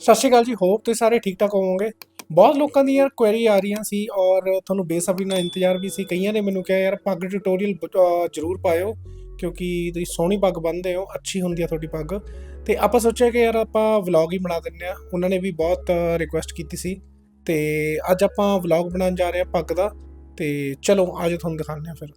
ਸਤਿ ਸ਼੍ਰੀ ਅਕਾਲ ਜੀ ਹੋਪ ਤੁਸੀਂ ਸਾਰੇ ਠੀਕ ਠਾਕ ਹੋਵੋਗੇ। ਬਹੁਤ ਲੋਕਾਂ ਦੀ ਯਾਰ ਕੁਐਰੀ ਆ ਰਹੀਆਂ ਸੀ ਔਰ ਤੁਹਾਨੂੰ ਬੇਸਬਰੀ ਨਾਲ ਇੰਤਜ਼ਾਰ ਵੀ ਸੀ। ਕਈਆਂ ਨੇ ਮੈਨੂੰ ਕਿਹਾ, ਯਾਰ, ਪੱਗ ਟਿਊਟੋਰੀਅਲ ਜ਼ਰੂਰ ਪਾਇਓ ਕਿਉਂਕਿ ਤੁਸੀਂ ਸੋਹਣੀ ਪੱਗ ਬੰਨਦੇ ਹੋ, ਅੱਛੀ ਹੁੰਦੀ ਆ ਤੁਹਾਡੀ ਪੱਗ। ਤੇ ਆਪਾਂ ਸੋਚਿਆ ਕਿ ਯਾਰ, ਆਪਾਂ ਵਲੌਗ ਹੀ ਬਣਾ ਦਿੰਨੇ ਆ ਉਹਨਾਂ ਨੇ ਵੀ ਬਹੁਤ ਰਿਕੁਐਸਟ ਕੀਤੀ ਸੀ। ਤੇ ਅੱਜ ਆਪਾਂ ਵਲੌਗ ਬਣਾਉਣ ਜਾ ਰਹੇ ਆ ਪੱਗ ਦਾ। ਤੇ ਚਲੋ ਆਜੋ ਤੁਹਾਨੂੰ ਦਿਖਾਉਂਦੇ ਆ ਫਿਰ।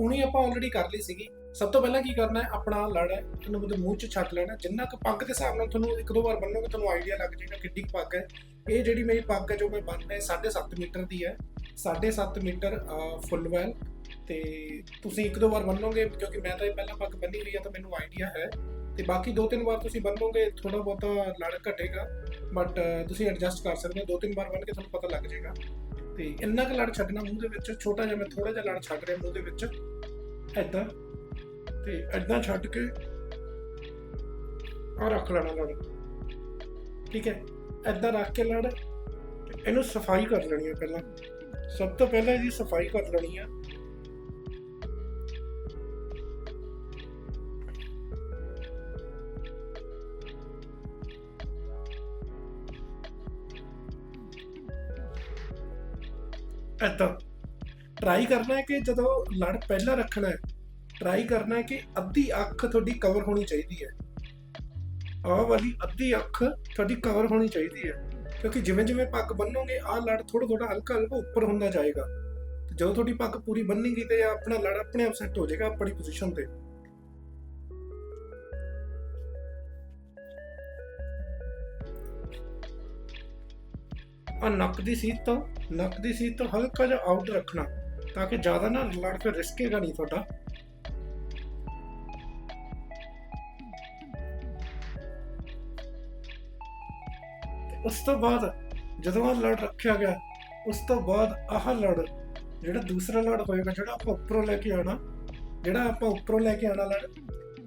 ਹੁਣੀ ਆਪਾਂ ਆਲਰੇਡੀ ਕਰ ਲਈ ਸੀਗੀ। ਸਭ ਤੋਂ ਪਹਿਲਾਂ ਕੀ ਕਰਨਾ ਹੈ? ਆਪਣਾ ਲੜ ਹੈ, ਇਹਨੂੰ ਮਤਲਬ ਮੂੰਹ 'ਚ ਛੱਡ ਲੈਣਾ। ਜਿੰਨਾ ਕੁ ਪੱਗ ਦੇ ਹਿਸਾਬ ਨਾਲ ਤੁਹਾਨੂੰ ਇੱਕ ਦੋ ਵਾਰ ਬੰਨੋਗੇ, ਤੁਹਾਨੂੰ ਆਈਡੀਆ ਲੱਗ ਜਾਏਗਾ ਕਿੱਡੀ ਕੁ ਪੱਗ ਹੈ। ਇਹ ਜਿਹੜੀ ਮੇਰੀ ਪੱਗ ਹੈ, ਜੋ ਮੈਂ ਬੰਨ ਰਿਹਾ 7.5 ਮੀਟਰ ਦੀ ਹੈ। 7.5 ਮੀਟਰ ਫੁੱਲ ਵੈਲ ਤੇ ਤੁਸੀਂ ਇੱਕ ਦੋ ਵਾਰ ਬੰਨੋਗੇ, ਕਿਉਂਕਿ ਮੈਂ ਤਾਂ ਇਹ ਪਹਿਲਾਂ ਪੱਗ ਬੰਨੀ ਹੋਈ ਹੈ ਤਾਂ ਮੈਨੂੰ ਆਈਡੀਆ ਹੈ। ਤੇ ਬਾਕੀ ਦੋ ਤਿੰਨ ਵਾਰ ਤੁਸੀਂ ਬੰਨੋਗੇ ਥੋੜਾ ਬਹੁਤਾ ਲੜ ਘਟੇਗਾ। ਬਟ ਤੁਸੀਂ ਐਡਜਸਟ ਕਰ ਸਕਦੇ ਹੋ। ਦੋ ਤਿੰਨ ਵਾਰ ਬੰਨ ਕੇ ਤੁਹਾਨੂੰ ਪਤਾ ਲੱਗ ਜਾਏਗਾ। ਤੇ ਇੰਨਾ ਕੁ ਲੜ ਛੱਡਣਾ ਮੂੰਹ ਦੇ ਵਿੱਚ, ਛੋਟਾ ਜਿਹਾ ਮੈਂ ਥੋੜਾ ਜਿਹਾ ਲੜ ਛੱਡ ਰਿਹਾ ਮੂੰਹ ਦੇ ਵਿੱਚ ਐਦਾਂ ਤੇ ਐਦਾਂ ਛੱਡ ਕੇ ਆ ਰੱਖ ਲੈਣਾ ਲੜ। ਠੀਕ ਹੈ? ਐਦਾਂ ਰੱਖ ਕੇ ਲੜ ਇਹਨੂੰ ਸਫ਼ਾਈ ਕਰ ਲੈਣੀ ਹੈ ਪਹਿਲਾਂ। ਸਭ ਤੋਂ ਪਹਿਲਾਂ ਇਹਦੀ ਸਫ਼ਾਈ ਕਰ ਲੈਣੀ ਆ। ਐਦਾਂ ਟਰਾਈ ਕਰਨਾ ਹੈ ਕਿ ਜਦੋਂ ਲੜ ਪਹਿਲਾਂ ਰੱਖਣਾ ਹੈ ਟਰਾਈ ਕਰਨਾ ਹੈ ਕਿ ਅੱਧੀ ਅੱਖ ਤੁਹਾਡੀ ਕਵਰ ਹੋਣੀ ਚਾਹੀਦੀ ਹੈ। ਆਹ ਵਾਲੀ ਅੱਧੀ ਅੱਖ ਤੁਹਾਡੀ ਕਵਰ ਹੋਣੀ ਚਾਹੀਦੀ ਹੈ। ਕਿਉਂਕਿ ਜਿਵੇਂ ਜਿਵੇਂ ਪੱਗ ਬੰਨੋਗੇ, ਆਹ ਲੜ ਥੋੜਾ ਥੋੜਾ ਹਲਕਾ ਹਲਕਾ ਉੱਪਰ ਹੁੰਦਾ ਜਾਏਗਾ। ਤੇ ਜਦੋਂ ਤੁਹਾਡੀ ਪੱਗ ਪੂਰੀ ਬੰਨੇਗੀ ਤੇ ਆਪਣਾ ਲੜ ਆਪਣੇ ਆਪ ਸੈੱਟ ਹੋ ਜਾਏਗਾ ਆਪਣੀ ਪੋਜੀਸ਼ਨ ਤੇ। ਆ ਨੱਕ ਦੀ ਸੀਟ ਤੋਂ ਨੱਕ ਦੀ ਸੀਟ ਤੋਂ ਹਲਕਾ ਜਿਹਾ ਆਊਟ ਰੱਖਣਾ, ਤਾਂ ਕਿ ਜ਼ਿਆਦਾ ਨਾ ਲੜ ਕੇ ਰਿਸਕੇਗਾ ਨਹੀਂ ਤੁਹਾਡਾ। ਉਸ ਤੋਂ ਬਾਅਦ ਜਦੋਂ ਆ ਲੜ ਰੱਖਿਆ ਗਿਆ, ਉਸ ਤੋਂ ਬਾਅਦ ਆਹ ਲੜ, ਜਿਹੜਾ ਦੂਸਰਾ ਲੜ ਹੋਏਗਾ, ਜਿਹੜਾ ਆਪਾਂ ਉੱਪਰੋਂ ਲੈ ਕੇ ਆਣਾ ਜਿਹੜਾ ਆਪਾਂ ਉੱਪਰੋਂ ਲੈ ਕੇ ਆਣਾ ਲੜ,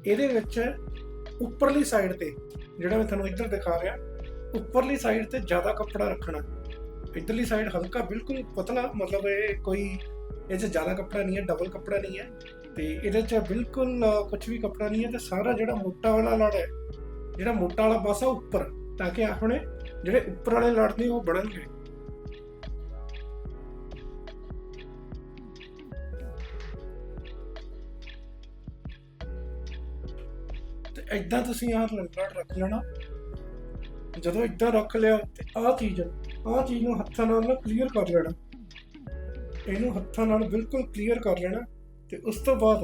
ਇਹਦੇ ਵਿੱਚ ਉੱਪਰਲੀ ਸਾਈਡ ਤੇ, ਜਿਹੜਾ ਮੈਂ ਤੁਹਾਨੂੰ ਇੱਧਰ ਦਿਖਾ ਰਿਹਾ, ਉੱਪਰਲੀ ਸਾਈਡ ਤੇ ਜ਼ਿਆਦਾ ਕੱਪੜਾ ਰੱਖਣਾ। ਇਧਰਲੀ ਸਾਈਡ ਹਲਕਾ ਬਿਲਕੁਲ ਪਤਲਾ, ਮਤਲਬ ਇਹ ਕੋਈ, ਇਹ 'ਚ ਜ਼ਿਆਦਾ ਕੱਪੜਾ ਨਹੀਂ ਹੈ ਡਬਲ ਕੱਪੜਾ ਨਹੀਂ ਹੈ ਤੇ ਇਹਦੇ 'ਚ ਬਿਲਕੁਲ ਕੁਝ ਵੀ ਕੱਪੜਾ ਨਹੀਂ ਹੈ ਤੇ ਸਾਰਾ ਜਿਹੜਾ ਮੋਟਾ ਵਾਲਾ ਲੜ ਹੈ, ਜਿਹੜਾ ਮੋਟਾ ਵਾਲਾ ਪਾਸਾ ਉੱਪਰ, ਤਾਂ ਕਿ ਆਪਣੇ ਜਿਹੜੇ ਉੱਪਰ ਵਾਲੇ ਲੜ ਨੇ ਉਹ ਬਣਨਗੇ। ਤੇ ਇਦਾਂ ਤੁਸੀਂ ਆਹ ਲੜ ਰੱਖ ਲੈਣਾ। ਜਦੋਂ ਇਦਾਂ ਰੱਖ ਲਿਆ ਤੇ ਆਹ ਚੀਜ਼ ਆਹ ਚੀਜ਼ ਨੂੰ ਹੱਥਾਂ ਨਾਲ ਕਲੀਅਰ ਕਰ ਲੈਣਾ। ਇਹਨੂੰ ਹੱਥਾਂ ਨਾਲ ਬਿਲਕੁਲ ਕਲੀਅਰ ਕਰ ਲੈਣਾ ਤੇ ਉਸ ਤੋਂ ਬਾਅਦ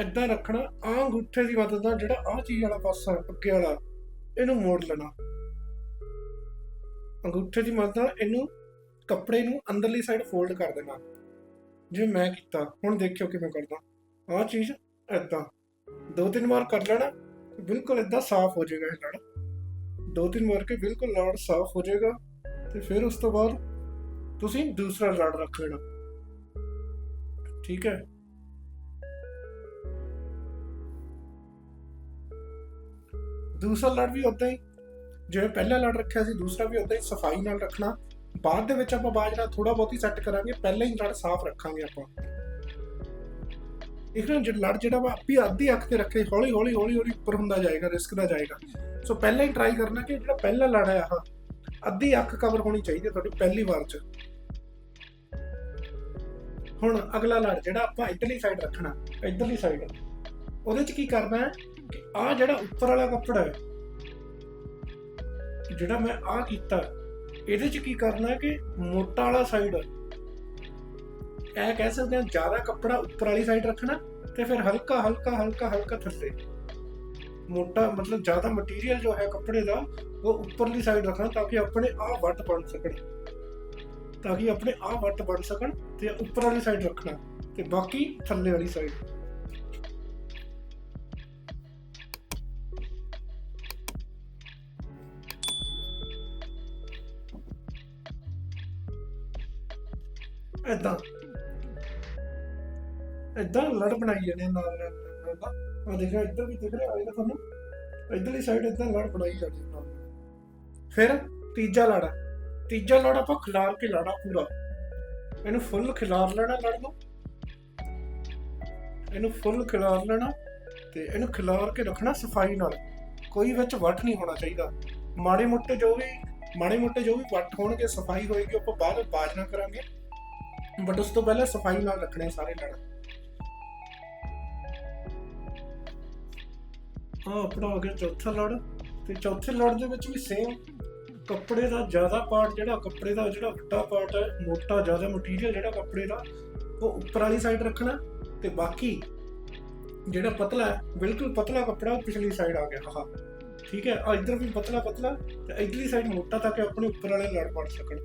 ਇਦਾਂ ਰੱਖਣਾ, ਆਹ ਅੰਗੂਠੇ ਦੀ ਮਦਦ ਨਾਲ ਜਿਹੜਾ ਆਹ ਚੀਜ਼ ਵਾਲਾ ਪਾਸਾ ਅੱਗੇ ਵਾਲਾ, ਇਹਨੂੰ ਮੋੜ ਲੈਣਾ। ਅੰਗੂਠੇ ਦੀ ਮਦਦ ਨਾਲ ਇਹਨੂੰ ਕੱਪੜੇ ਨੂੰ ਅੰਦਰਲੀ ਸਾਈਡ ਫੋਲਡ ਕਰ ਦੇਣਾ। ਜੇ ਮੈਂ ਕੀਤਾ, ਹੁਣ ਦੇਖਿਓ ਕਿਵੇਂ ਕਰਦਾ। ਆਹ ਚੀਜ਼ ਇਦਾਂ ਦੋ ਤਿੰਨ ਵਾਰ ਕਰ ਲੈਣਾ, ਬਿਲਕੁਲ ਇਦਾਂ ਸਾਫ਼ ਹੋ ਜਾਏਗਾ ਇਹ ਲੜ ਦੋ ਤਿੰਨ ਵਾਰ ਕੇ ਬਿਲਕੁਲ ਲੜ ਸਾਫ਼ ਹੋ ਜਾਏਗਾ। ਤੇ ਫਿਰ ਉਸ ਤੋਂ ਬਾਅਦ ਤੁਸੀਂ ਦੂਸਰਾ ਲੜ ਰੱਖ ਲੈਣਾ। ਠੀਕ ਹੈ? ਦੂਸਰਾ ਲੜ ਵੀ ਉਦਾਂ ਹੀ, ਜਿਵੇਂ ਪਹਿਲਾ ਲੜ ਰੱਖਿਆ ਸੀ, ਦੂਸਰਾ ਵੀ ਉਦਾਂ ਹੀ ਸਫ਼ਾਈ ਨਾਲ ਰੱਖਣਾ। ਬਾਅਦ ਦੇ ਵਿੱਚ ਆਪਾਂ ਬਾਜਰਾ ਥੋੜਾ ਬਹੁਤ ਹੀ ਸੈੱਟ ਕਰਾਂਗੇ, ਪਹਿਲਾਂ ਹੀ ਲੜ ਸਾਫ਼ ਰੱਖਾਂਗੇ ਆਪਾਂ। ਇੱਕ ਜਿਹੜਾ ਲੜ ਜਿਹੜਾ ਵਾ, ਆਪੀ ਅੱਧੀ ਅੱਖ ਤੇ ਰੱਖੇ ਹੌਲੀ ਹੌਲੀ ਹੌਲੀ ਹੌਲੀ ਉੱਪਰ ਹੁੰਦਾ ਜਾਏਗਾ, ਰਿਸਕ ਦਾ ਜਾਏਗਾ। ਸੋ ਪਹਿਲਾਂ ਹੀ ਟਰਾਈ ਕਰਨਾ ਕਿ ਜਿਹੜਾ ਪਹਿਲਾ ਲੜ ਹੈ ਆਹ। ਅੱਧੀ ਅੱਖ ਕਵਰ ਹੋਣੀ ਚਾਹੀਦੀ ਹੈ ਤੁਹਾਡੀ ਪਹਿਲੀ ਵਾਰ 'ਚ। ਹੁਣ ਅਗਲਾ ਲੜ ਜਿਹੜਾ ਆਪਾਂ ਇਧਰਲੀ ਸਾਈਡ ਰੱਖਣਾ, ਇਧਰਲੀ ਸਾਈਡ ਉਹਦੇ 'ਚ ਕੀ ਕਰਨਾ ਹੈ ਕਿ ਆਹ ਜਿਹੜਾ ਉੱਪਰ ਵਾਲਾ ਕੱਪੜਾ ਹੈ, ਜਿਹੜਾ ਮੈਂ ਆਹ ਕੀਤਾ, ਇਹਦੇ 'ਚ ਕੀ ਕਰਨਾ ਹੈ ਕਿ ਮੋਟਾ ਵਾਲਾ ਸਾਈਡ ਇਹ ਕਹਿ ਸਕਦੇ ਹਾਂ, ਜ਼ਿਆਦਾ ਕੱਪੜਾ ਉੱਪਰ ਵਾਲੀ ਸਾਈਡ ਰੱਖਣਾ ਤੇ ਫਿਰ ਹਲਕਾ ਹਲਕਾ ਹਲਕਾ ਹਲਕਾ ਥੱਲੇ। ਮੋਟਾ ਮਤਲਬ ਜ਼ਿਆਦਾ ਮਟੀਰੀਅਲ ਜੋ ਹੈ ਕੱਪੜੇ ਦਾ, ਉਹ ਉੱਪਰਲੀ ਸਾਈਡ ਰੱਖਣਾ ਤਾਂ ਕਿ ਆਪਣੇ ਆਹ ਵੱਟ ਬਣ ਸਕਣ। ਤਾਂ ਕਿ ਆਪਣੇ ਆਹ ਵੱਟ ਤੇ ਉੱਪਰ ਵਾਲੀ ਸਾਈਡ ਰੱਖਣਾ ਤੇ ਬਾਕੀ ਥੱਲੇ ਵਾਲੀ ਸਾਈਡ ਏਦਾਂ। ਏਦਾਂ ਲੜ ਬਣਾਈ ਜਾਣੇ ਨਾਲ ਨਾਲ। ਨਾਲ ਨਾਲ। ਆਹ ਇੱਧਰ ਵੀ ਦਿਖ ਰਿਹਾ ਹੋਏਗਾ ਤੁਹਾਨੂੰ। ਇੱਧਰਲੀ ਸਾਈਡ ਏਦਾਂ ਲੜ ਬਣਾਈ ਜਾਣੀ ਨਾਲ। ਫਿਰ ਤੀਜਾ ਲੜ। ਤੀਜਾ ਲੜ ਆਪਾਂ ਖਿਲਾਰ ਕੇ ਲਾਣਾ ਪੂਰਾ। ਇਹਨੂੰ ਫੁੱਲ ਖਿਲਾਰ ਲੈਣਾ ਲੜ ਨੂੰ। ਇਹਨੂੰ ਫੁੱਲ ਖਿਲਾਰ ਲੈਣਾ ਤੇ ਇਹਨੂੰ ਖਿਲਾਰ ਕੇ ਰੱਖਣਾ ਸਫ਼ਾਈ ਨਾਲ। ਕੋਈ ਵਿੱਚ ਵੱਟ ਨਹੀਂ ਹੋਣਾ ਚਾਹੀਦਾ। ਮਾੜੇ ਮੋਟੇ ਜੋ ਵੀ, ਮਾੜੇ ਮੋਟੇ ਜੋ ਵੀ ਵੱਟ ਹੋਣਗੇ, ਸਫ਼ਾਈ ਹੋਏਗੀ, ਆਪਾਂ ਬਾਅਦ ਬਾਜ ਨਾ ਕਰਾਂਗੇ। ਬਟ ਉਸ ਤੋਂ ਪਹਿਲਾਂ ਸਫ਼ਾਈ ਨਾਲ ਰੱਖਣੇ ਸਾਰੇ ਲੜ। ਆ ਆਪਣਾ ਹੋ ਗਿਆ ਚੌਥਾ ਲੜ ਤੇ ਚੌਥੇ ਲੜ ਦੇ ਵਿੱਚ ਵੀ ਸੇਮ ਕੱਪੜੇ ਦਾ ਜ਼ਿਆਦਾ ਪਾਰਟ ਜਿਹੜਾ ਕੱਪੜੇ ਦਾ ਜਿਹੜਾ ਵੱਡਾ ਪਾਰਟ ਹੈ, ਮੋਟਾ ਜ਼ਿਆਦਾ ਮਟੀਰੀਅਲ ਜਿਹੜਾ ਕੱਪੜੇ ਦਾ, ਉਹ ਉੱਪਰ ਵਾਲੀ ਸਾਈਡ ਰੱਖਣਾ ਤੇ ਬਾਕੀ ਜਿਹੜਾ ਪਤਲਾ ਹੈ, ਬਿਲਕੁਲ ਪਤਲਾ ਕੱਪੜਾ ਉਹ ਪਿਛਲੀ ਸਾਈਡ ਆ ਗਿਆ ਹਾਂ ਠੀਕ ਹੈ ਆ ਇੱਧਰ ਵੀ ਪਤਲਾ ਪਤਲਾ ਤੇ ਇਧਰਲੀ ਸਾਈਡ ਮੋਟਾ ਤਾਂ ਕਿ ਆਪਣੇ ਉੱਪਰ ਵਾਲੇ ਲੜ ਪੜ ਸਕਣ।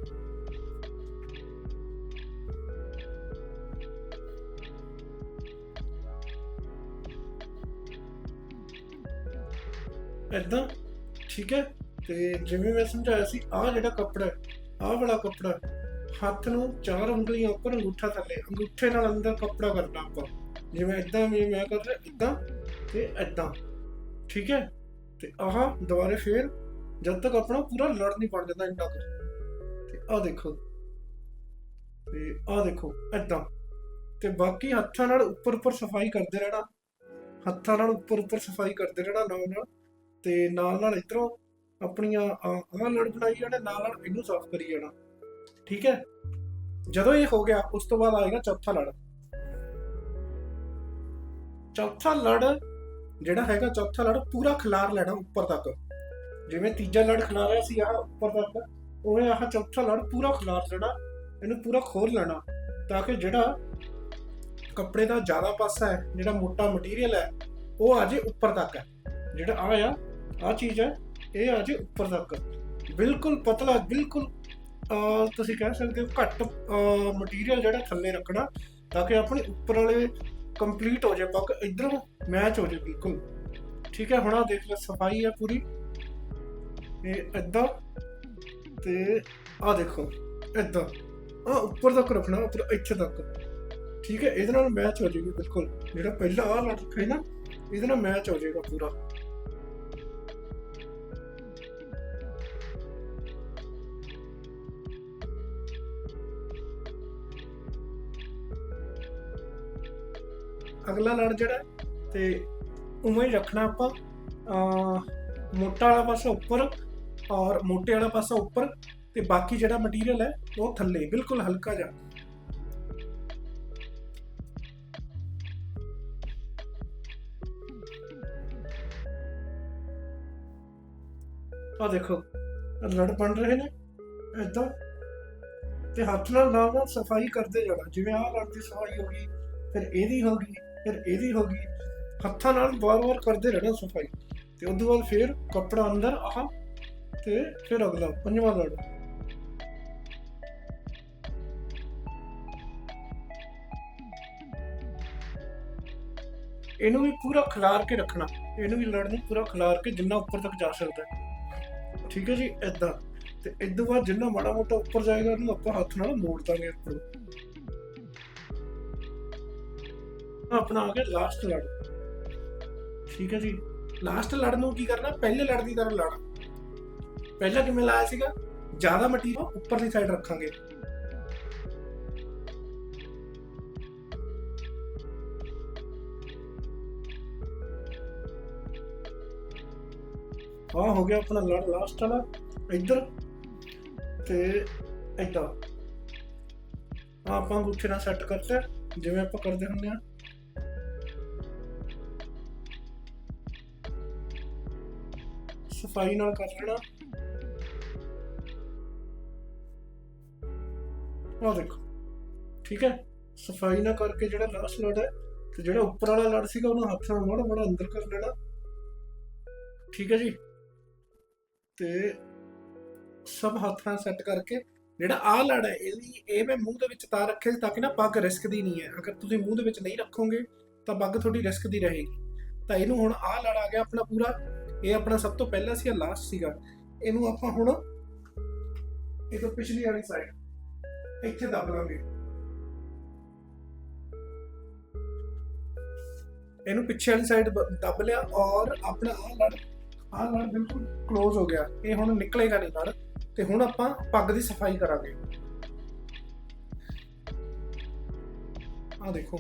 ਏਦਾਂ, ਠੀਕ ਹੈ? ਤੇ ਜਿਵੇਂ ਮੈਂ ਸਮਝਾਇਆ ਸੀ, ਆਹ ਜਿਹੜਾ ਕੱਪੜਾ ਆਹ ਵਾਲਾ ਕੱਪੜਾ ਹੱਥ ਨੂੰ ਚਾਰ ਉਂਗਲੀਆਂ ਉੱਪਰ ਅੰਗੂਠਾ ਥੱਲੇ, ਅੰਗੂਠੇ ਨਾਲ ਅੰਦਰ ਕੱਪੜਾ ਕਰਨਾ ਆਪਾਂ। ਜਿਵੇਂ ਇਦਾਂ ਵੀ ਮੈਂ ਕਰ ਰਿਹਾ ਇਦਾਂ ਤੇ ਇਦਾਂ ਠੀਕ ਹੈ? ਤੇ ਆਹ ਦੁਬਾਰੇ ਫੇਰ ਜਦ ਤੱਕ ਆਪਣਾ ਪੂਰਾ ਲੜ ਨਹੀਂ ਬਣ ਜਾਂਦਾ ਇੰਨਾ ਕਰ ਤੇ ਆਹ ਦੇਖੋ। ਤੇ ਆਹ ਦੇਖੋ ਇਦਾਂ ਤੇ ਬਾਕੀ ਹੱਥਾਂ ਨਾਲ ਉੱਪਰ ਉੱਪਰ ਸਫ਼ਾਈ ਕਰਦੇ ਰਹਿਣਾ। ਹੱਥਾਂ ਨਾਲ ਉੱਪਰ ਉੱਪਰ ਸਫ਼ਾਈ ਕਰਦੇ ਰਹਿਣਾ ਨਾਲ ਨਾਲ ਤੇ ਨਾਲ ਨਾਲ ਇਧਰੋਂ ਆਪਣੀਆਂ ਆਹ ਲੜ ਬਣਾਈ ਜਾਣਾ, ਨਾਲ ਨਾਲ ਇਹਨੂੰ ਸਾਫ਼ ਕਰੀ ਜਾਣਾ। ਠੀਕ ਹੈ? ਜਦੋਂ ਇਹ ਹੋ ਗਿਆ, ਉਸ ਤੋਂ ਬਾਅਦ ਆਏਗਾ ਚੌਥਾ ਲੜ। ਚੌਥਾ ਲੜ ਜਿਹੜਾ ਹੈਗਾ, ਚੌਥਾ ਲੜ ਪੂਰਾ ਖਿਲਾਰ ਲੈਣਾ ਉੱਪਰ ਤੱਕ। ਜਿਵੇਂ ਤੀਜਾ ਲੜ ਖਿਲਾਰਿਆ ਸੀ, ਆਹ ਉੱਪਰ ਤੱਕ, ਉਵੇਂ ਆਹ ਚੌਥਾ ਲੜ ਪੂਰਾ ਖਿਲਾਰ ਲੈਣਾ, ਇਹਨੂੰ ਪੂਰਾ ਖੋਲ ਲੈਣਾ, ਤਾਂ ਕਿ ਜਿਹੜਾ ਕੱਪੜੇ ਦਾ ਜ਼ਿਆਦਾ ਪਾਸਾ ਹੈ, ਜਿਹੜਾ ਮੋਟਾ ਮਟੀਰੀਅਲ ਹੈ, ਉਹ ਆ ਜੇ ਉੱਪਰ ਤੱਕ ਹੈ। ਜਿਹੜਾ ਆ ਆ ਆ ਚੀਜ਼ ਹੈ, ਇਹ ਆ ਜੇ ਉੱਪਰ ਤੱਕ। ਬਿਲਕੁਲ ਪਤਲਾ, ਬਿਲਕੁਲ ਤੁਸੀਂ ਕਹਿ ਸਕਦੇ ਹੋ ਘੱਟ ਮਟੀਰੀਅਲ ਜਿਹੜਾ ਥੱਲੇ ਰੱਖਣਾ, ਤਾਂ ਕਿ ਆਪਣੇ ਉੱਪਰ ਵਾਲੇ ਕੰਪਲੀਟ ਹੋ ਜਾਏ, ਪੱਕ, ਇਧਰੋਂ ਮੈਚ ਹੋ ਜਾਏ ਬਿਲਕੁਲ। ਠੀਕ ਹੈ, ਹੁਣ ਆ ਦੇਖ ਲਓ, ਸਫ਼ਾਈ ਹੈ ਪੂਰੀ। ਇਹ ਏਦਾਂ, ਤੇ ਆ ਦੇਖੋ, ਏਦਾਂ। ਆ ਉੱਪਰ ਤੱਕ ਰੱਖਣਾ, ਉੱਪਰ ਇੱਥੇ ਤੱਕ। ਠੀਕ ਹੈ, ਇਹਦੇ ਨਾਲ ਮੈਚ ਹੋ ਜਾਏਗੀ ਬਿਲਕੁਲ। ਜਿਹੜਾ ਪਹਿਲਾ ਆ ਲੜ ਰੱਖਿਆ ਨਾ, ਇਹਦੇ ਨਾਲ ਮੈਚ ਹੋ ਜਾਏਗਾ ਪੂਰਾ। ਅਗਲਾ ਲੜ ਜਿਹੜਾ ਤੇ ਉਵੇਂ ਹੀ ਰੱਖਣਾ ਆਪਾਂ ਅਹ, ਮੋਟਾ ਵਾਲਾ ਪਾਸਾ ਉੱਪਰ ਔਰ ਮੋਟੇ ਵਾਲਾ ਪਾਸਾ ਉੱਪਰ ਤੇ ਬਾਕੀ ਜਿਹੜਾ ਮਟੀਰੀਅਲ ਹੈ ਉਹ ਥੱਲੇ ਬਿਲਕੁਲ ਹਲਕਾ ਜਿਹਾ। ਆ ਦੇਖੋ ਲੜ ਬਣ ਰਹੇ ਨੇ ਏਦਾਂ। ਤੇ ਹੱਥ ਨਾਲ ਨਾਲ ਨਾਲ ਸਫ਼ਾਈ ਕਰਦੇ ਜਾਣਾ ਜਿਵੇਂ ਆਹ ਲੜ ਦੀ ਸਫ਼ਾਈ ਹੋ ਗਈ ਫਿਰ ਇਹਦੀ ਹੋ ਗਈ। ਫਿਰ ਇਹਦੀ ਹੋ ਗਈ ਹੱਥਾਂ ਨਾਲ ਵਾਰ-ਵਾਰ ਕਰਦੇ ਰਹਿਣਾ ਸਫ਼ਾਈ। ਤੇ ਉਸ ਬਾਅਦ ਫਿਰ ਕੱਪੜਾ ਅੰਦਰ, ਆਹ ਤੇ ਫਿਰ ਅਗਲਾ, ਪੰਜਵਾਂ ਲੜ। ਇਹਨੂੰ ਵੀ ਪੂਰਾ ਖਿਲਾਰ ਕੇ ਰੱਖਣਾ। ਇਹਨੂੰ ਵੀ ਲੜ ਨੂੰ ਪੂਰਾ ਖਿਲਾਰ ਕੇ ਜਿੰਨਾ ਉੱਪਰ ਤੱਕ ਜਾ ਸਕਦਾ ਹੈ। ਠੀਕ ਹੈ ਜੀ, ਏਦਾਂ। ਤੇ ਇਸ ਬਾਅਦ ਜਿੰਨਾ ਮਾੜਾ ਮੋਟਾ ਉੱਪਰ ਜਾਏਗਾ, ਉਹਨੂੰ ਆਪਾਂ ਹੱਥ ਨਾਲ ਮੋੜ ਦਾਂਗੇ ਉੱਪਰ। ਆਪਣਾ ਆ ਗਿਆ ਲਾਸਟ ਲੜ। ਠੀਕ ਹੈ ਜੀ। ਲਾਸਟ ਲੜ ਨੂੰ ਕੀ ਕਰਨਾ? ਪਹਿਲੇ ਲੜ ਦੀ ਤਰ੍ਹਾਂ ਲੜ ਪਹਿਲਾਂ ਕਿਵੇਂ ਲਾਇਆ ਸੀਗਾ? ਜ਼ਿਆਦਾ ਮਟੀਰੀਅਲ ਉੱਪਰਲੀ ਸਾਈਡ ਰੱਖਾਂਗੇ। ਆਹ ਹੋ ਗਿਆ ਆਪਣਾ ਲੜ ਲਾਸਟ ਵਾਲਾ। ਇੱਧਰ ਤੇ ਇੱਦਾਂ ਆਹ ਆਪਾਂ ਅੰਗੂਠੇ ਨਾਲ ਸੈੱਟ ਕਰਤਾ। ਜਿਵੇਂ ਆਪਾਂ ਕਰਦੇ ਹੁੰਦੇ ਆ ਸਫ਼ਾਈ ਨਾਲ ਕਰ ਲੈਣਾ। ਆਹ ਦੇਖੋ, ਠੀਕ ਹੈ? ਸਫ਼ਾਈ ਨਾਲ ਕਰਕੇ ਜਿਹੜਾ ਲਾਸਟ ਲੜ ਹੈ, ਤੇ ਜਿਹੜਾ ਉੱਪਰ ਵਾਲਾ ਲੜ ਸੀਗਾ, ਉਹਨੂੰ ਹੱਥ ਨਾਲ ਮਾੜਾ ਮਾੜਾ ਅੰਦਰ ਕਰ ਲੈਣਾ। ਠੀਕ ਹੈ ਜੀ? ਤੇ ਸਭ ਹੱਥ ਨਾਲ ਸੈੱਟ ਕਰਕੇ, ਜਿਹੜਾ ਆਹ ਲੜ ਹੈ ਇਹਦੀ ਇਹ ਮੈਂ ਮੂੰਹ ਦੇ ਵਿੱਚ ਤਾਂ ਰੱਖਿਆ ਤਾਂ ਕਿ ਨਾ ਪੱਗ ਰਿਸਕਦੀ ਨਹੀਂ ਹੈ। ਅਗਰ ਤੁਸੀਂ ਮੂੰਹ ਦੇ ਵਿੱਚ ਨਹੀਂ ਰੱਖੋਗੇ, ਤਾਂ ਪੱਗ ਤੁਹਾਡੀ ਰਿਸਕਦੀ ਰਹੇਗੀ। ਤਾਂ ਇਹਨੂੰ ਹੁਣ ਆਹ ਲੜ ਆ ਗਿਆ ਆਪਣਾ ਪੂਰਾ। ਇਹ ਆਪਣਾ ਸਭ ਤੋਂ ਪਹਿਲਾ ਸੀ ਲਾਸਟ ਸੀਗਾ। ਇਹਨੂੰ ਆਪਾਂ ਹੁਣ ਇਹ ਤੋਂ ਪਿਛਲੀ ਵਾਲੀ ਸਾਈਡ ਇੱਥੇ ਦੱਬ ਲਾਂਗੇ। ਇਹਨੂੰ ਪਿੱਛੇ ਵਾਲੀ ਸਾਈਡ ਦੱਬ ਲਿਆ ਔਰ ਆਪਣਾ ਆਹ ਲੜ ਆਹ ਲੜ ਬਿਲਕੁਲ ক্লোਜ਼ ਹੋ ਗਿਆ। ਇਹ ਹੁਣ ਨਿਕਲੇਗਾ ਨਹੀਂ ਲੜ, ਤੇ ਹੁਣ ਆਪਾਂ ਪੱਗ ਦੀ ਸਫ਼ਾਈ ਕਰਾਂਗੇ। ਆਹ ਦੇਖੋ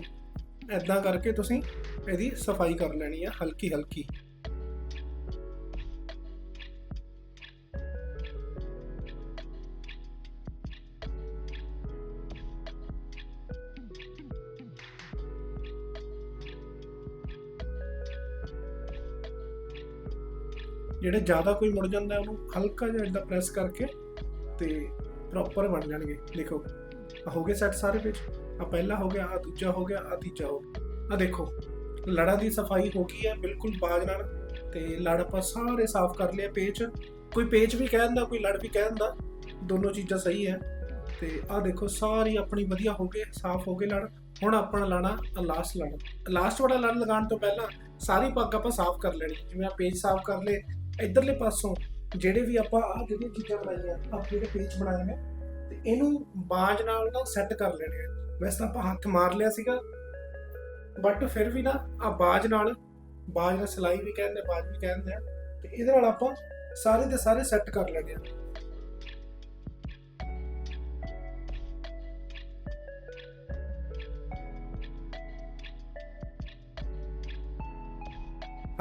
ਐਦਾਂ ਕਰਕੇ ਤੁਸੀਂ ਇਹਦੀ ਸਫ਼ਾਈ ਕਰ ਲੈਣੀ ਆ ਹਲਕੀ ਹਲਕੀ ਜਿਹੜੇ ਜ਼ਿਆਦਾ ਕੋਈ ਮੁੜ ਜਾਂਦਾ, ਉਹਨੂੰ ਹਲਕਾ ਜਿਹਾ ਇਦਾਂ ਪ੍ਰੈਸ ਕਰਕੇ ਤੇ ਪ੍ਰੋਪਰ ਬਣ ਜਾਣਗੇ। ਦੇਖੋ ਆ ਹੋ ਗਏ ਸੈੱਟ ਸਾਰੇ ਵਿੱਚ ਆ ਪਹਿਲਾ ਹੋ ਗਿਆ ਆ ਦੂਜਾ ਹੋ ਗਿਆ ਆ ਤੀਜਾ ਹੋ ਗਿਆ। ਆ ਦੇਖੋ, ਲੜਾਂ ਦੀ ਸਫ਼ਾਈ ਹੋ ਗਈ ਹੈ ਬਿਲਕੁਲ ਬਾਜ ਨਾਲ ਤੇ ਲੜ ਆਪਾਂ ਸਾਰੇ ਸਾਫ਼ ਕਰ ਲਿਆ ਪੇਜ ਕੋਈ ਪੇਜ ਵੀ ਕਹਿ ਦਿੰਦਾ, ਕੋਈ ਲੜ ਵੀ ਕਹਿ ਦਿੰਦਾ, ਦੋਨੋਂ ਚੀਜ਼ਾਂ ਸਹੀ ਹੈ। ਤੇ ਆ ਦੇਖੋ, ਸਾਰੀ ਆਪਣੀ ਵਧੀਆ ਹੋ ਗਏ, ਸਾਫ਼ ਹੋ ਗਏ ਲੜ। ਹੁਣ ਆਪਣਾ ਲਾਣਾ ਲਾਸਟ ਲੜ। ਲਾਸਟ ਵਾਲਾ ਲੜ ਲਗਾਉਣ ਤੋਂ ਪਹਿਲਾਂ ਸਾਰੀ ਪੱਗ ਆਪਾਂ ਸਾਫ਼ ਕਰ ਲੈਣੀ। ਜਿਵੇਂ ਆ ਪੇਜ ਸਾਫ਼ ਕਰ ਲਏ ਇਧਰਲੇ ਪਾਸੋਂ ਜਿਹੜੇ ਵੀ ਆਪਾਂ ਆ ਜਿਹੜੀਆਂ ਚੀਜ਼ਾਂ ਬਣਾਈਆਂ ਆ ਜਿਹੜੇ ਪੇਜ ਬਣਾਏ ਨੇ, ਤੇ ਇਹਨੂੰ ਬਾਜ ਨਾਲ ਨਾ ਸੈੱਟ ਕਰ ਲੈਣੇ ਆ। ਵੈਸੇ ਤਾਂ ਆਪਾਂ ਹੱਥ ਮਾਰ ਲਿਆ ਸੀਗਾ ਬਟ ਫਿਰ ਵੀ ਨਾ ਆ ਬਾਜ ਨਾਲ ਬਾਜ ਨਾਲ ਸਲਾਈ ਵੀ ਕਹਿੰਦੇ ਬਾਜ ਵੀ ਕਹਿੰਦੇ ਆ, ਤੇ ਇਹਦੇ ਨਾਲ ਆਪਾਂ ਸਾਰੇ ਦੇ ਸਾਰੇ ਸੈੱਟ ਕਰ ਲੈਣੇ ਆ।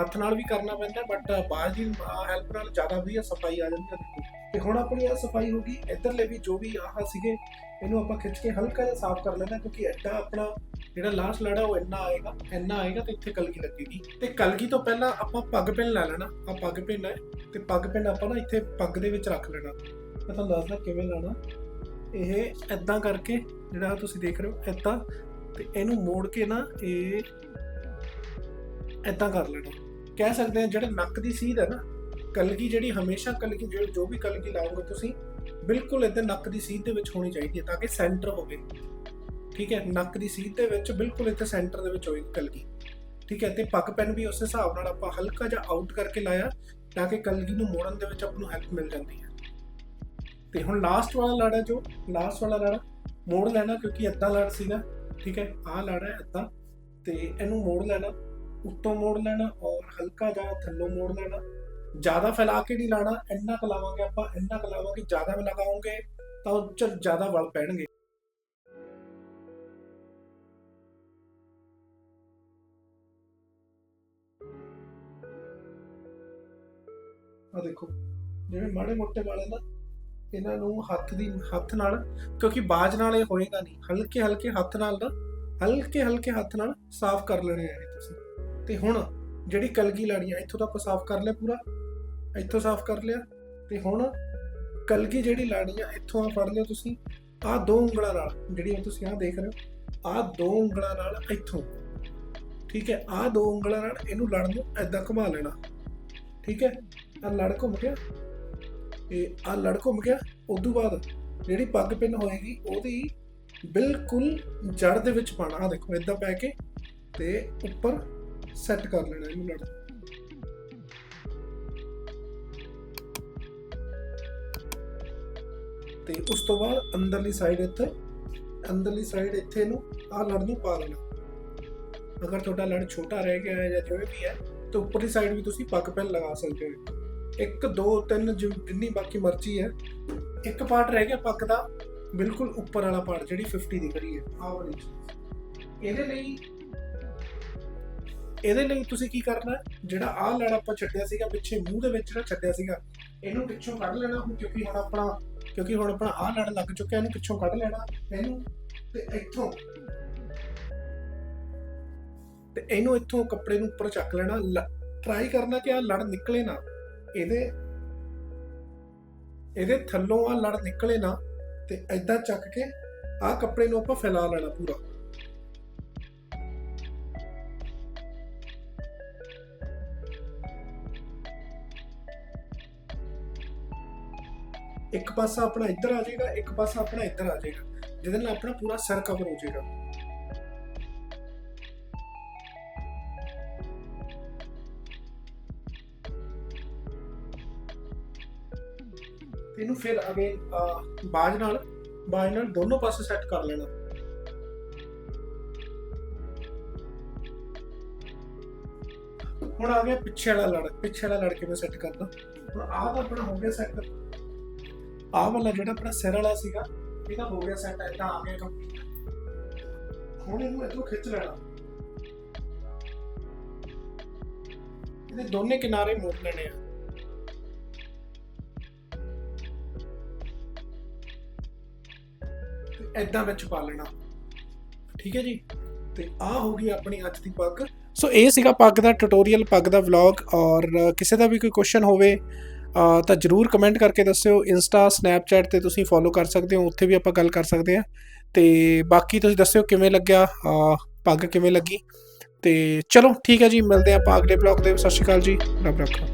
ਹੱਥ ਨਾਲ ਵੀ ਕਰਨਾ ਪੈਂਦਾ ਬਟ ਬਾਹਰ ਦੀ ਹੈਲਪ ਨਾਲ ਜ਼ਿਆਦਾ ਵਧੀਆ ਸਫ਼ਾਈ ਆ ਜਾਂਦੀ ਹੈ ਦੇਖੋ। ਤੇ ਹੁਣ ਆਪਣੀ ਇਹ ਸਫ਼ਾਈ ਹੋ ਗਈ, ਇੱਧਰਲੇ ਵੀ ਜੋ ਵੀ ਆਹ ਸੀਗੇ, ਇਹਨੂੰ ਆਪਾਂ ਖਿੱਚ ਕੇ ਹਲਕਾ ਜਿਹਾ ਸਾਫ਼ ਕਰ ਲੈਣਾ ਕਿਉਂਕਿ ਐਡਾ ਆਪਣਾ ਜਿਹੜਾ ਲਾਸਟ ਲੜਾ, ਉਹ ਇੰਨਾ ਆਏਗਾ ਇੰਨਾ ਆਏਗਾ ਤੇ ਇੱਥੇ ਕਲਗੀ ਲੱਗੇਗੀ। ਤੇ ਕਲਗੀ ਤੋਂ ਪਹਿਲਾਂ ਆਪਾਂ ਪੱਗ ਪਿੰਨ ਲੈ ਲੈਣਾ ਆ ਪੱਗ ਪਿੰਨ ਹੈ, ਤੇ ਪੱਗ ਪਿੰਨ ਆਪਾਂ ਨਾ ਇੱਥੇ ਪੱਗ ਦੇ ਵਿੱਚ ਰੱਖ ਲੈਣਾ। ਮੈਂ ਤੁਹਾਨੂੰ ਦੱਸਦਾ ਕਿਵੇਂ ਲਾਣਾ। ਇਹ ਐਦਾਂ ਕਰਕੇ, ਜਿਹੜਾ ਤੁਸੀਂ ਦੇਖ ਰਹੇ ਹੋ ਐਦਾਂ ਤੇ ਇਹਨੂੰ ਮੋੜ ਕੇ ਨਾ ਇਹ ਐਦਾਂ ਕਰ ਲੈਣਾ। ਕਹਿ ਸਕਦੇ ਆ ਜਿਹੜਾ ਨੱਕ ਦੀ ਸੀਧ ਹੈ ਨਾ, ਕਲਗੀ ਜਿਹੜੀ, ਹਮੇਸ਼ਾ ਕਲਗੀ ਜਿਹੜੀ ਜੋ ਵੀ ਕਲਗੀ ਲਾਓਗੇ ਤੁਸੀਂ, ਬਿਲਕੁਲ ਇੱਥੇ ਨੱਕ ਦੀ ਸੀਧ ਦੇ ਵਿੱਚ ਹੋਣੀ ਚਾਹੀਦੀ ਹੈ ਤਾਂ ਕਿ ਸੈਂਟਰ ਹੋਵੇ। ਠੀਕ ਹੈ, ਨੱਕ ਦੀ ਸੀਧ ਦੇ ਵਿੱਚ ਬਿਲਕੁਲ ਇੱਥੇ ਸੈਂਟਰ ਦੇ ਵਿੱਚ ਹੋਏ ਕਲਗੀ। ਠੀਕ ਹੈ, ਤੇ ਪੱਗ ਪੈਨ ਵੀ ਉਸ ਹਿਸਾਬ ਨਾਲ ਆਪਾਂ ਹਲਕਾ ਜਿਹਾ ਆਊਟ ਕਰਕੇ ਲਾਇਆ, ਤਾਂ ਕਿ ਕਲਗੀ ਨੂੰ ਮੋੜਨ ਦੇ ਵਿੱਚ ਆਪਾਂ ਨੂੰ ਹੈਲਪ ਮਿਲ ਜਾਂਦੀ ਹੈ। ਤੇ ਹੁਣ ਲਾਸਟ ਵਾਲਾ ਲੜ ਹੈ ਜੋ ਲਾਸਟ ਵਾਲਾ ਲੜ, ਮੋੜ ਲੈਣਾ ਕਿਉਂਕਿ ਅੱਧਾ ਲੜ ਸੀਗਾ। ਠੀਕ ਹੈ, ਆਹ ਲੜ ਹੈ ਅੱਧਾ ਤੇ ਇਹਨੂੰ ਮੋੜ ਲੈਣਾ। ਉੱਤੋਂ ਮੋੜ ਲੈਣਾ ਔਰ ਹਲਕਾ ਜਿਹਾ ਥੱਲੋਂ ਮੋੜ ਲੈਣਾ। ਜ਼ਿਆਦਾ ਫੈਲਾ ਕੇ ਨਹੀਂ ਲਾਣਾ, ਇੰਨਾ ਕੁ ਲਾਵਾਂਗੇ ਆਪਾਂ, ਇੰਨਾ ਕੁ ਲਾਵਾਂਗੇ, ਜ਼ਿਆਦਾ ਵੀ ਲਗਾਉਂਗੇ ਤਾਂ ਉਹ ਚ ਜ਼ਿਆਦਾ ਵਲ ਪੈਣਗੇ। ਆ ਦੇਖੋ, ਜਿਹੜੇ ਮਾੜੇ ਮੋਟੇ ਵਾਲੇ ਨਾ, ਇਹਨਾਂ ਨੂੰ ਹੱਥ ਦੀ, ਹੱਥ ਨਾਲ, ਕਿਉਂਕਿ ਬਾਜ ਨਾਲ ਇਹ ਹੋਏਗਾ ਨਹੀਂ। ਹਲਕੇ ਹਲਕੇ ਹੱਥ ਨਾਲ ਨਾ ਹਲਕੇ ਹਲਕੇ ਹੱਥ ਨਾਲ ਸਾਫ਼ ਕਰ ਲੈਣੇ ਆ ਇਹ ਤੁਸੀਂ। ਤੇ ਹੁਣ ਜਿਹੜੀ ਕਲਗੀ ਲਾੜੀਆਂ ਇੱਥੋਂ ਇੱਥੋਂ ਆਪਾਂ ਸਾਫ਼ ਕਰ ਲਿਆ ਪੂਰਾ। ਇੱਥੋਂ ਸਾਫ਼ ਕਰ ਲਿਆ। ਤੇ ਹੁਣ ਕਲਗੀ ਜਿਹੜੀ ਲਾੜੀਆਂ ਇੱਥੋਂ ਆ ਫੜ ਲਿਓ ਤੁਸੀਂ। ਆ ਦੋ ਉਂਗਲਾਂ ਨਾਲ ਜਿਹੜੀ ਤੁਸੀਂ ਆ ਦੇਖ ਰਹੇ ਹੋ ਆ ਦੋ ਉਂਗਲਾਂ ਨਾਲ ਇੱਥੋਂ। ਠੀਕ ਹੈ ਆ ਦੋ ਉਂਗਲਾਂ ਨਾਲ ਇਹਨੂੰ ਲੜ ਨੂੰ ਐਦਾਂ ਘੁਮਾ ਲੈਣਾ। ਠੀਕ ਹੈ ਆ ਲੜ ਘੁੰਮ ਗਿਆ। ਇਹ ਆ ਲੜ ਘੁੰਮ ਗਿਆ। ਉਸ ਤੋਂ ਬਾਅਦ ਜਿਹੜੀ ਪੱਗ ਪਿੰਨ ਹੋਏਗੀ, ਉਹਦੀ ਬਿਲਕੁਲ ਜੜ ਦੇ ਵਿੱਚ ਪਾਣਾ ਆ ਦੇਖੋ ਇਦਾਂ ਪੈ ਕੇ ਤੇ ਉੱਪਰ ਸੈੱਟ ਕਰ ਲੈਣਾ ਇਹਨੂੰ ਲੜ ਤੇ ਉਸ ਤੋਂ ਬਾਅਦ ਅੰਦਰਲੀ ਸਾਈਡ ਇੱਥੇ, ਅੰਦਰਲੀ ਸਾਈਡ ਇੱਥੇ ਇਹਨੂੰ ਆ ਲੜ ਨੂੰ ਪਾ ਲੈਣਾ। ਅਗਰ ਤੁਹਾਡਾ ਲੜ ਛੋਟਾ ਰਹਿ ਗਿਆ ਹੈ ਜਾਂ ਜਿਵੇਂ ਵੀ ਹੈ, ਤਾਂ ਉੱਪਰਲੀ ਸਾਈਡ ਵੀ ਤੁਸੀਂ ਪੱਗ ਪੈਨ ਲਗਾ ਸਕਦੇ ਹੋ। ਇੱਕ, ਦੋ, ਤਿੰਨ ਜਿੰਨੀ ਬਾਕੀ ਮਰਜ਼ੀ ਹੈ। ਇੱਕ ਪਾਰਟ ਰਹਿ ਗਿਆ ਪੱਗ ਦਾ, ਬਿਲਕੁਲ ਉੱਪਰ ਵਾਲਾ ਪਾਰਟ ਜਿਹੜੀ 50 ਦੀ ਖੜੀ ਹੈ, ਆਹ ਵਾਲੀ। ਇਹਦੇ ਲਈ ਇਹਦੇ ਲਈ ਤੁਸੀਂ ਕੀ ਕਰਨਾ ਜਿਹੜਾ ਆਹ ਲੜ ਆਪਾਂ ਛੱਡਿਆ ਸੀਗਾ, ਪਿੱਛੇ ਮੂੰਹ ਦੇ ਵਿੱਚ ਜਿਹੜਾ ਛੱਡਿਆ ਸੀਗਾ, ਇਹਨੂੰ ਪਿੱਛੋਂ ਕੱਢ ਲੈਣਾ ਹੁਣ ਕਿਉਂਕਿ ਹੁਣ ਆਪਣਾ ਕਿਉਂਕਿ ਹੁਣ ਆਪਣਾ ਆਹ ਲੜ ਲੱਗ ਚੁੱਕਿਆ, ਇਹਨੂੰ ਪਿੱਛੋਂ ਕੱਢ ਲੈਣਾ, ਇਹਨੂੰ ਤੇ ਇੱਥੋਂ। ਤੇ ਇਹਨੂੰ ਇੱਥੋਂ ਕੱਪੜੇ ਨੂੰ ਉੱਪਰ ਚੱਕ ਲੈਣਾ ਟਰਾਈ ਕਰਨਾ ਕਿ ਆਹ ਲੜ ਨਿਕਲੇ ਨਾ। ਇਹਦੇ ਇਹਦੇ ਥੱਲੋਂ ਆ ਲੜ ਨਿਕਲੇ ਨਾ, ਤੇ ਐਦਾਂ ਚੱਕ ਕੇ ਆਹ ਕੱਪੜੇ ਨੂੰ ਆਪਾਂ ਫੈਲਾ ਲੈਣਾ ਪੂਰਾ। ਇੱਕ ਪਾਸਾ ਆਪਣਾ ਇੱਧਰ ਆ ਜਾਏਗਾ, ਇੱਕ ਪਾਸਾ ਆਪਣਾ ਇੱਧਰ ਆ ਜਾਏਗਾ। ਜਿਹਦੇ ਨਾਲ ਆਪਣਾ ਪੂਰਾ ਸਰ ਕਵਰ ਹੋ ਜਾਏਗਾ। ਇਹਨੂੰ ਫਿਰ ਅਗੇ ਬਾਜ ਨਾਲ ਬਾਜ ਨਾਲ ਦੋਨੋਂ ਪਾਸੇ ਸੈੱਟ ਕਰ ਲੈਣਾ। ਹੁਣ ਆ ਗਿਆ ਪਿੱਛੇ ਵਾਲਾ ਲੜ, ਪਿੱਛੇ ਵਾਲਾ ਲੜ ਕੇ ਮੈਂ ਸੈੱਟ ਕਰਦਾ ਹੁਣ ਆਹ ਤਾਂ ਆਪਣਾ ਹੋ ਗਿਆ ਸੈੱਟ ਆਹ ਵਾਲਾ ਜਿਹੜਾ ਆਪਣਾ ਸਿਰ ਵਾਲਾ ਸੀਗਾ ਇਹਦਾ ਹੋ ਗਿਆ ਸੈੱਟ ਐਦਾਂ ਆ ਗਿਆ ਕੰਪਲੀਟ ਹੁਣ ਇਹਨੂੰ ਇਧਰੋਂ ਖਿੱਚ ਲੈਣਾ। ਇਹਦੇ ਦੋਨੇ ਕਿਨਾਰੇ ਮੋੜ ਲੈਣੇ ਆ। ਐਦਾਂ ਵਿੱਚ ਪਾ ਲੈਣਾ। ਠੀਕ ਹੈ ਜੀ? ਤੇ ਆਹ ਹੋ ਗਈ ਆਪਣੀ ਅੱਜ ਦੀ ਪੱਗ। ਸੋ ਇਹ ਸੀਗਾ ਪੱਗ ਦਾ ਟਿਊਟੋਰੀਅਲ ਪੱਗ ਦਾ ਵਲੌਗ ਔਰ ਕਿਸੇ ਦਾ ਵੀ ਕੋਈ ਕੁਐਸਚਨ ਹੋਵੇ ਤਾਂ ਜਰੂਰ ਕਮੈਂਟ ਕਰਕੇ ਦੱਸਿਓ। ਇੰਸਟਾ ਸਨੈਪਚੈਟ ਤੇ ਤੁਸੀਂ ਫੋਲੋ ਕਰ ਸਕਦੇ ਹੋ, ਉੱਥੇ ਵੀ ਆਪਾਂ ਗੱਲ ਕਰ ਸਕਦੇ ਆ ਤੇ ਬਾਕੀ ਤੁਸੀਂ ਦੱਸਿਓ ਕਿਵੇਂ ਲੱਗਿਆ ਪੱਗ ਕਿਵੇਂ ਲੱਗੀ। ਤੇ ਚਲੋ, ਠੀਕ ਹੈ ਜੀ, ਮਿਲਦੇ ਆਪਾਂ ਅਗਲੇ ਬਲੌਗ ਦੇ ਸਤਿ ਸ਼੍ਰੀ ਅਕਾਲ ਜੀ, ਰੱਬ ਰੱਖਾ।